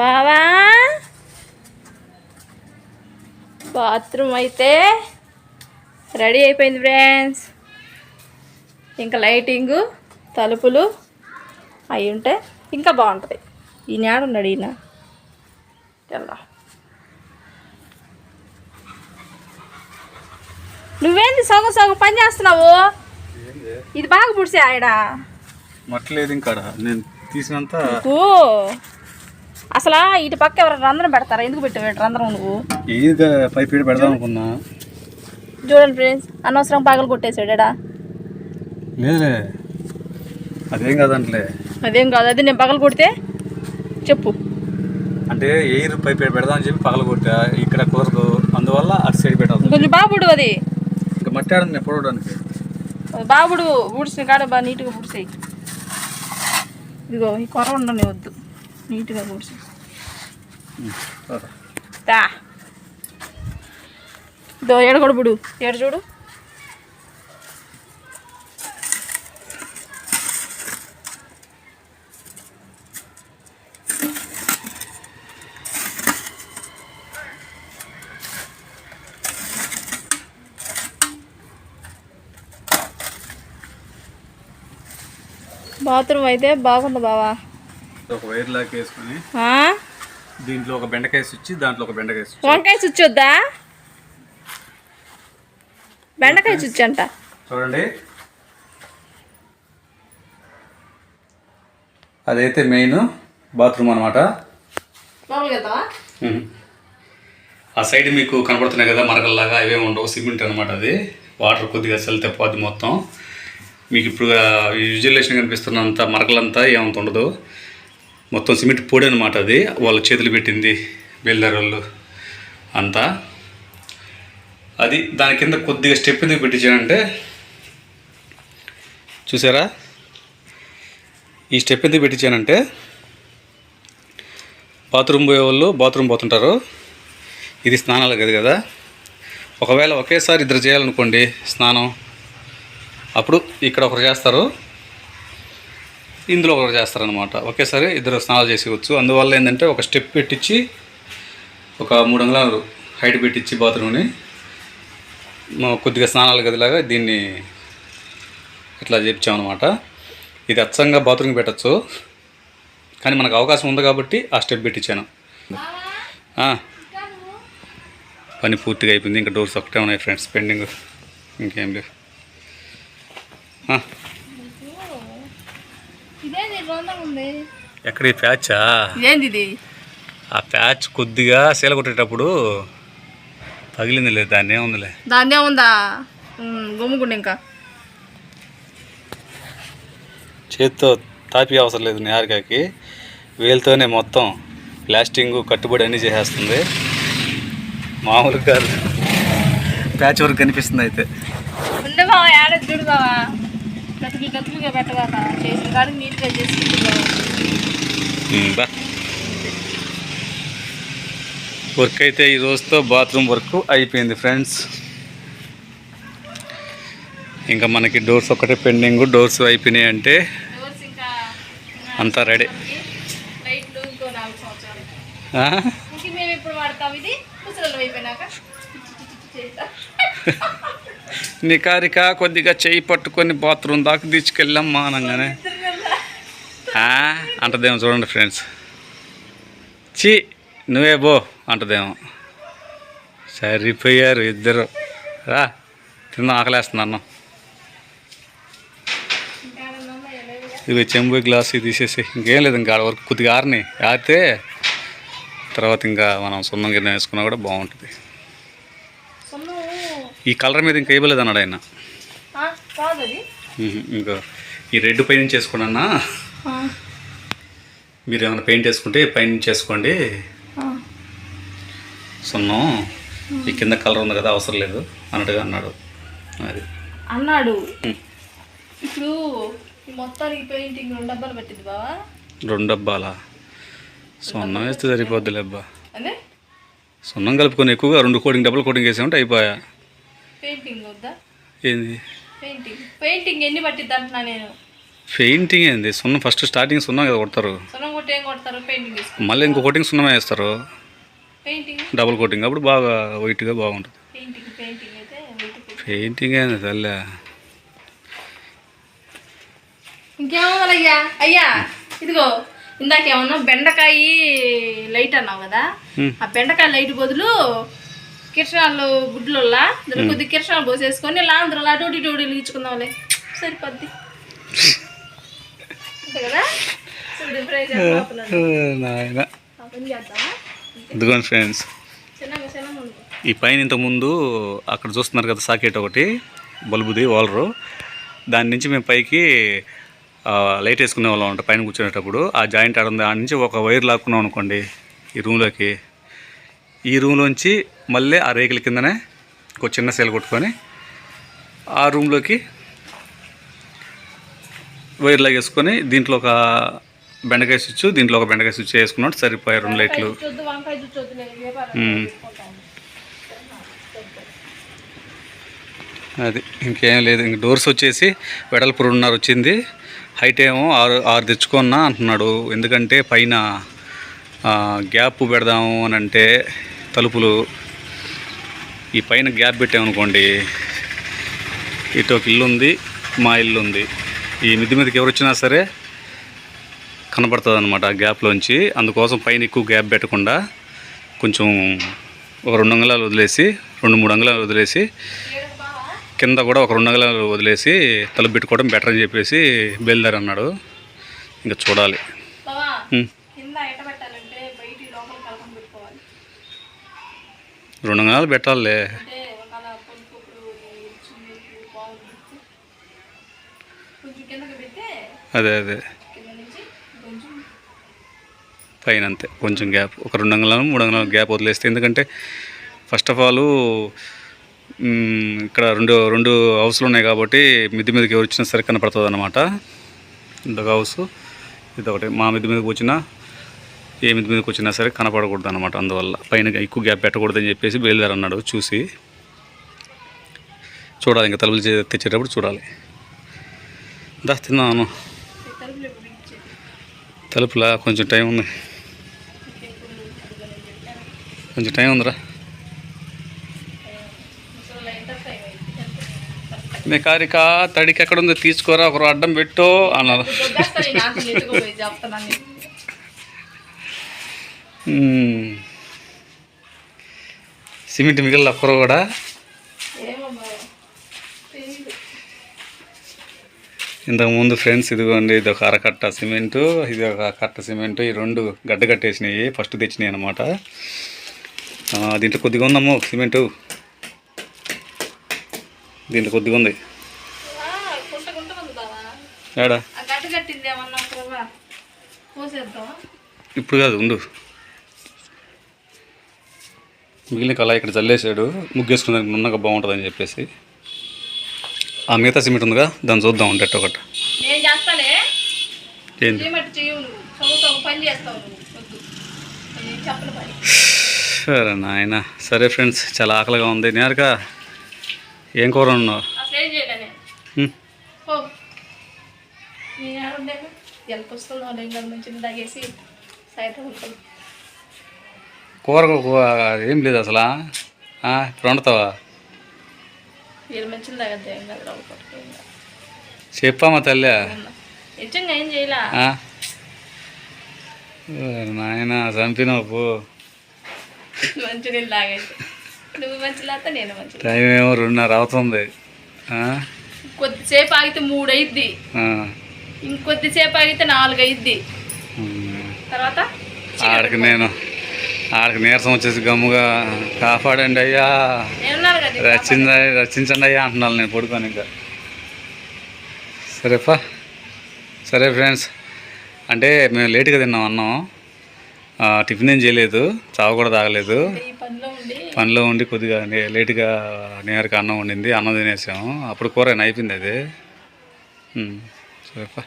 బావా? బాత్రూమ్ అయితే రెడీ అయిపోయింది ఫ్రెండ్స్. ఇంకా లైటింగు తలుపులు అవి ఉంటే ఇంకా బాగుంటుంది. ఈయన ఉన్నాడు ఈయన? వెళ్దాం నువ్వేంది సగం సగం పని చేస్తున్నావు? ఇది బాగా పుడిసే ఆడ. మట్టలేదు ఇంకా నేను తీసినంత అసలు ఇటు పక్క ఎవరు రంధ్రం పెడతారా? ఎందుకు పెట్టావు రంధ్రం నువ్వు? ఏది పెడదాం అనుకున్నా. చూడండి ఫ్రెండ్స్ అనవసరం పగలు కొట్టేశాడా లేదులే. అదేం కాదంటలే. అదేం కాదు అది నేను పగలు కొడితే చెప్పు. అంటే ఎయిర్ పైప్ ఈడ పెడదాం అని చెప్పి పగల కొట్టా ఇక్కడ కుదరదు. అందువల్ల అటు సైడ్ పెట్టాలి కొంచెం బాబుడు అది. ఇంకా మట్టి ఆడింది పొడవడానికి. బాబుడు ఊడ్చిన కాడ బాగా నీట్గా ఊడ్చేయి ఇదిగో ఈ కొర ఉండని వద్దు నీట్గా ఊడ్చి దో ఏడ కూడా బుడు. ఏడు చూడు. బాత్రూమ్ అయితే బాగుంది బావా. ఒక వైర్ లాక్ వేసుకొని ఆ? దీంట్లో ఒక బెండకాయ స్విచ్ దాంట్లో ఒక బెండకాయ స్విచ్ వంకాయ స్విచ్ వద్దా? బెండకాయ స్విచ్ అంట. చూడండి. అదైతే మెయిన్ బాత్రూమ్ అనమాట ఆ సైడ్ మీకు కనపడుతున్నాయి కదా మరకల్లాగా అవే ఉండవు. సిమెంట్ అనమాట అది. వాటర్ కొద్దిగా చల్లితే పోద్ది మొత్తం. మీకు ఇప్పుడు విజువలేషన్ కనిపిస్తున్నంత మరకలంతా ఏమంత ఉండదు. మొత్తం సిమెంట్ పొడి అనమాట అది. వాళ్ళ చేతులు పెట్టింది బిల్డర్ వాళ్ళు అంతా. అది దాని కింద కొద్దిగా స్టెప్ ఎందుకు పెట్టించానంటే చూసారా? ఈ స్టెప్ ఎందుకు పెట్టించానంటే బాత్రూమ్ పోయే వాళ్ళు బాత్రూమ్ పోతుంటారు. ఇది స్నానాలు గది కదా. ఒకవేళ ఒకేసారి ఇద్దరు చేయాలనుకోండి స్నానం అప్పుడు ఇక్కడ ఒకరు చేస్తారు. ఇందులో ఒకరు చేస్తారనమాట ఒకేసారి ఇద్దరు స్నానాలు చేసేవచ్చు అందువల్ల ఏంటంటే ఒక స్టెప్ పెట్టించి ఒక మూడు అంగుళాలు హైట్ పెట్టించి బాత్రూమ్ని కొద్దిగా స్నానాల గదిలాగా దీన్ని ఇట్లా చేపించామన్నమాట. ఇది అచ్చంగా బాత్రూమ్కి పెట్టచ్చు. కానీ మనకు అవకాశం ఉంది కాబట్టి ఆ స్టెప్ పెట్టించాను పని పూర్తిగా అయిపోయింది. ఇంకా డోర్స్ ఒకటే ఉన్నాయి ఫ్రెండ్స్. పెండింగ్. ఇంకేం లేవు ఉంది. ఎక్కడ ఈ ప్యాచా? ఇది ఆ ప్యాచ్ కొద్దిగా సీల కొట్టేటప్పుడు పగిలింది లేదు దాన్ని ఏముందిలే దాన్నే ఉందా? గుమ్ముకుండి ఇంకా. చేత్తో తాపి అవసరం లేదు నిహారికకి. వేలుతోనే మొత్తం ప్లాస్టింగ్ కట్టుబడి అన్నీ చేసేస్తుంది. మామూలుగా కాదు. ప్యాచ్ వర్క్ కనిపిస్తుంది అయితే. ఉండే బావా ఏడ చూడు బావా. పెట్టగాక చేసిన కాడికి నీట్గా వర్క్ అయితే ఈ రోజుతో బాత్రూమ్ వర్క్ అయిపోయింది ఫ్రెండ్స్. ఇంకా మనకి డోర్స్ ఒకటే పెండింగ్ డోర్స్ అయిపోయినాయి అంటే అంతా రెడీ. వాడతాం ఇది? ముసలు అయిపోయినాక. నికారిక కొద్దిగా చేయి పట్టుకొని బాత్రూమ్ దాకా తీసుకెళ్ళాం మానంగానే. అంటదేమో చూడండి ఫ్రెండ్స్. చీ నువ్వే బో అంటదేమో. సరిపోయారు ఇద్దరు. రా తిన్న ఆకలేస్తుంది అన్నం. ఇవి చెంబు గ్లాస్ ఇది తీసేసి ఇంకేం లేదు ఇంకా ఆడ వరకు కొద్దిగా ఆరినాయి. ఆరితే తర్వాత ఇంకా మనం సున్నం గిన్నె వేసుకున్నా కూడా బాగుంటుంది. ఈ కలర్ మీద ఇంకా వేయలేదు అన్నాడు ఆయన. ఇంకా ఈ రెడ్ పై నుంచి వేసుకోండి అన్న మీరు ఏమైనా పెయింట్ వేసుకుంటే పై నుంచి వేసుకోండి ఆ. సున్నం. ఈ కింద కలర్ ఉంది కదా అవసరం లేదు అన్నట్టుగా అన్నాడు. అది. అన్నాడు. ఇప్పుడు మొత్తానికి పెయింటింగ్ రెండు డబ్బాలు పెట్టింది బావా. రెండు డబ్బాలా? సున్నం వేస్తే సరిపోద్దులే అబ్బా. సున్నం కలుపుకొని ఎక్కువగా రెండు కోటింగ్ డబుల్ కోటింగ్ వేసామంటే అయిపోయా. పెయింటింగ్ వద్దా? ఏంది? పెయింటింగ్. పెయింటింగ్ ఎన్ని పట్టిద్ది అంటున్నా నేను. పెయింటింగ్ ఏంది? సున్నం ఫస్ట్ స్టార్టింగ్ సున్నం కదా కొడతారు. సున్నం కొట్టి ఏం కొడతారు? పెయింటింగ్ వేసుకుంటారు మళ్ళీ ఇంకో కోటింగ్ సున్నమే వేస్తారు. పెయింటింగ్? డబుల్ కోటింగ్ అప్పుడు బాగా వైట్గా బాగుంటుంది. పెయింటింగ్ పెయింటింగ్ అయితే వీటికి పెయింటింగ్ ఏంది తల్లే? ఇంకేమన్నా అయ్యా అయ్యా ఇదిగో ఇందాకేమన్నా బెండకాయ లైట్ అన్నావు కదా. ఆ బెండకాయ లైట్ బదులు కిరసనాలు గుడ్లల్లా కొద్ది కిరసనాలు పోసేసుకొని లాంధ్రలా డూటి డూటి ఇచ్చుకుందాంలే. సరిపోద్ది. కదా? చూడు ఫ్రై ఫ్రెండ్స్. ఈ పైన ఇంతకుముందు అక్కడ చూస్తున్నారు కదా సాకెట్ ఒకటి బల్బుది వాలరు. దాని నుంచి మేము పైకి లైట్ వేసుకునే వాళ్ళం అంట పైన కూర్చునేటప్పుడు. ఆ జాయింట్ ఆడ ఉంది. ఆ నుంచి ఒక వైర్ లాక్కున్నాం అనుకోండి ఈ రూమ్లోకి. ఈ రూమ్లోంచి మళ్ళీ ఆ రేకుల కిందనే ఒక చిన్న సెల్ కొట్టుకొని ఆ రూమ్లోకి వైర్ లాగేసుకొని దీంట్లో ఒక బెండకాయ స్విచ్ దీంట్లో ఒక బెండకాయ స్విచ్ వేసుకున్నట్టు సరిపోయాయి రెండు లైట్లు. అది ఇంకేం లేదు. ఇంక డోర్స్ వచ్చేసి వెడల్పు రెండున్నర వచ్చింది. హైట్ ఏమో ఆరు ఆరు తెచ్చుకున్నా అంటున్నాడు. ఎందుకంటే పైన గ్యాప్ పెడదాము అని అంటే తలుపులు ఈ పైన గ్యాప్ పెట్టామనుకోండి ఇటు ఒక ఇల్లు ఉంది మా ఇల్లు ఉంది ఈ మిద్ది మీదకి ఎవరు వచ్చినా సరే కనబడుతుంది అనమాట ఆ గ్యాప్లోంచి. అందుకోసం పైన ఎక్కువ గ్యాప్ పెట్టకుండా కొంచెం ఒక రెండు అంగుళాలు వదిలేసి రెండు మూడు అంగుళాలు వదిలేసి కింద కూడా ఒక రెండు అంగుళాలు వదిలేసి తలుపు పెట్టుకోవడం బెటర్ అని చెప్పేసి బయలుదేరి అన్నాడు ఇంకా చూడాలి. రెండు కిందకి పెడితే అదే అదే. పైన అంతే కొంచెం గ్యాప్. ఒక రెండు అంగుళాలు మూడు అంగుళాలు గ్యాప్ వదిలేస్తే. ఎందుకంటే ఫస్ట్ ఆఫ్ ఆల్ ఇక్కడ రెండు రెండు హౌస్లు ఉన్నాయి కాబట్టి మిద్ది మీదకి ఎవరు వచ్చినా సరే కనపడుతుంది అనమాట ఇంకొక హౌస్ ఇదొకటి. మా మిద్ది మీదకి వచ్చినా ఏ మీదకి వచ్చినా సరే కనపడకూడదు అనమాట అందువల్ల పైన ఎక్కువ గ్యాప్ పెట్టకూడదని చెప్పేసి బయలుదేరి అన్నాడు. చూసి చూడాలి ఇంకా తలుపులు తెచ్చేటప్పుడు చూడాలి. దా తిన్నాను. తలుపులా? కొంచెం టైం ఉంది. కొంచెం టైం ఉందిరా. ముసలి ఎంత తడికి ఎక్కడ ఉందో తీసుకోరా ఒకరు అడ్డం పెట్టు అన్నారు. సిమెంట్ మిగిలిన ఒక్కరు కూడా? ఏమో బావ. తెలీదు. ఇంతకు ముందు ఫ్రెండ్స్ ఇదిగోండి ఇది ఒక అరకట్ట సిమెంటు ఇది ఒక కట్ట సిమెంటు ఈ రెండు గడ్డ కట్టేసినాయి ఫస్ట్ తెచ్చినాయి అనమాట దీంట్లో కొద్దిగా ఉందమ్మో సిమెంటు. దీంట్లో కొద్దిగా ఉంది. ఏడా? ఇప్పుడు కాదు ఉండు. మిగిలిన కళ ఇక్కడ చల్లేసాడు ముగ్గేసుకున్నానికి నున్నగా బాగుంటుందని చెప్పేసి. ఆ మిగతా సిమెంట్ ఉందిగా దాన్ని చూద్దాం అంటే ఒకటి. సరే నాయన. సరే ఫ్రెండ్స్ చాలా ఆకలిగా ఉంది. నేరుగా ఏం కూర ఉన్నావు ఎంత వస్తుందో తాగేసి కూర ఏం లేదు అసలు. ఇప్పుడు వండుతావా. చెప్పమ్మా తల్లి? నాయన చంపినావు పో. మంచి నీళ్ళు తాగైతే నువ్వు మంచి లేకపోతే నేను మంచి టైం ఏమో రెండున్నర అవుతుంది? కొద్దిసేపు ఆగితే మూడు అయిద్ది. ఇంకొద్దిసేపు ఆగితే నాలుగు అయిద్ది. తర్వాత ఆడికి నేను ఆడికి నీరసం వచ్చేసి గమ్ముగా కాపాడండి అయ్యా. రచించ రచించండి అయ్యా అంటున్నాను నేను పడుకొని ఇంకా. సరేపా. సరే ఫ్రెండ్స్. అంటే మేము లేట్గా తిన్నాం అన్నం. టిఫిన్ ఏం చేయలేదు. చావ కూడా తాగలేదు. పనిలో ఉండి కొద్దిగా లేటుగా నేరుగా అన్నం వండింది. అన్నం తినేసాము. అప్పుడు కూర అయిపోయింది అది. సరేపా.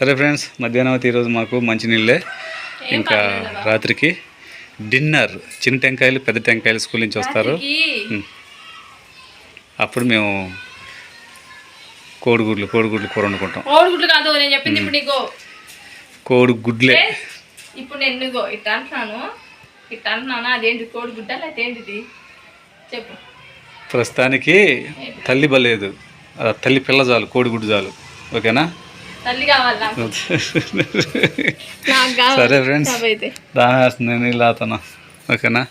సరే ఫ్రెండ్స్ మధ్యాహ్నం అయితే ఈరోజు మాకు మంచినీళ్ళే. ఇంకా రాత్రికి డిన్నర్ చిన్న టెంకాయలు పెద్ద టెంకాయలు స్కూల్ నుంచి వస్తారు. అప్పుడు మేము కోడిగుడ్లు కోడిగుడ్లు కూర వండుకుంటాం. కోడిగుడ్లు కాదు నేను చెప్పింది ఇప్పుడు నీకు. కోడిగుడ్లే. ఇప్పుడు నేను నీకు ఇట్లా అంటున్నాను? ఇట్లా అంటున్నాను? అదేంటి కోడిగుడ్డ లేకపోతే ఏంటిది? చెప్పు. ప్రస్తుతానికి తల్లి బలేదు తల్లి పిల్ల చాలు కోడిగుడ్డు చాలు. ఓకేనా? తల్లి కావాలి? సరే ఫ్రెండ్స్ దాని నేను ఇలా అతను. ఓకేనా?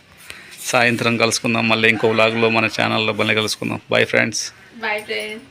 సాయంత్రం కలుసుకుందాం మళ్ళీ ఇంకో వ్లాగ్లో మన ఛానల్లో మళ్ళీ కలుసుకుందాం. Bye friends boy friend